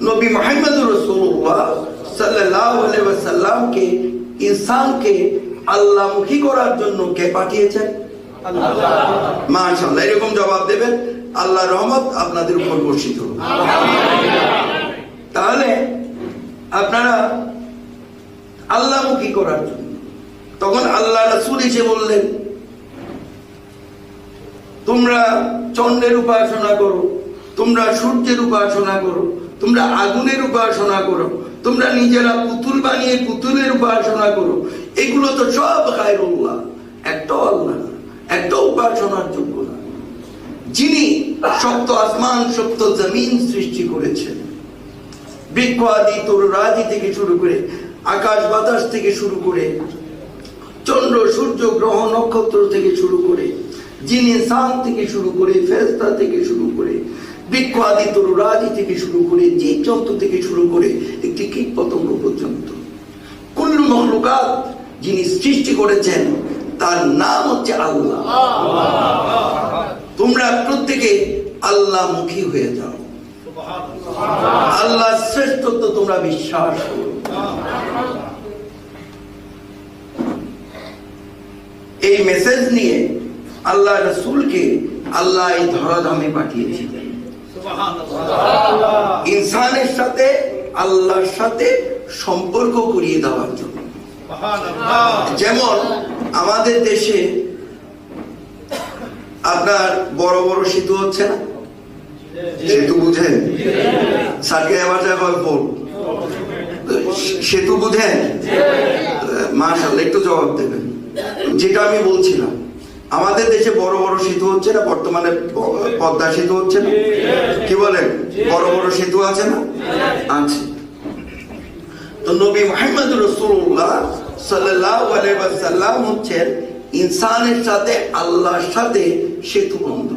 নবী মোহাম্মদ রসুল্লাহ সাল্লাহ সাল্লামকে ইনসানকে আল্লাহমুখী করার জন্য কে পাঠিয়েছেন? মাশাল্লাহ এরকম জবাব দেবেন আল্লাহ রহমত আপনাদের উপর বর্ষিত তাহলে আপনারা আল্লাহমুখী করার জন্য তখন আল্লাহ রাসূল এসে বললেন তোমরা চন্দ্রের উপাসনা করো তোমরা সূর্যের উপাসনা করো, তোমরা আগুনের উপাসনা করো, তোমরা নিজেরা পুতুল বানিয়ে পুতুলের উপাসনা করো, এগুলো তো সব খায়রুল্লাহ একটাও আল্লাহ একটাও উপাসনার যোগ্য না। যিনি সপ্ত আসমান সপ্ত জমিন সৃষ্টি করেছেন। বৃক্ষ আদি তোর রাজি থেকে শুরু করে, আকাশ বাতাস থেকে শুরু করে, চন্দ্র, সূর্য, গ্রহ, নক্ষত্র থেকে শুরু করে, যিনি সান থেকে শুরু করে, ফেরেশতা থেকে শুরু করে তরুরাজি থেকে শুরু করে জীব জন্তু থেকে শুরু করে একটি কীট পতঙ্গ পর্যন্ত। কুল্লু মখলুকাত যিনি সৃষ্টি করেছেন, তার নাম হচ্ছে আল্লাহ। তোমরা প্রত্যেকে আল্লাহ মুখী হয়ে যাও। আল্লাহ শ্রেষ্ঠত্ব তোমরা বিশ্বাস করো। এই মেসেজ নিয়ে আল্লাহ রসুলকে আল্লাহ এই ধরাধামে পাঠিয়েছিলেন। ইনসানের সাথে আল্লাহর সাথে সম্পর্ক করিয়ে দেওয়ার জন্য। যেমন আমাদের দেশে আপনার বড় বড় সেতু হচ্ছে না? সেতু বুঝেন? সার্কে ভাষায় কয় ফোন সেতু বুঝেন? মাশাল্লাহ একটু জবাব দেবেন। যেটা আমি বলছিলাম আমাদের দেশে বড় বড় সেতু হচ্ছে না? বর্তমানে পদ্মা সেতু হচ্ছে না? কি বলেন? বড় বড় সেতু আছে না? আছে। তো নবী মোহাম্মদ রসুল্লাহ সাল্লাহ আলাইসাল্লাম হচ্ছেন ইনসানের সাথে, আল্লাহর সাথে সেতু বন্ধু।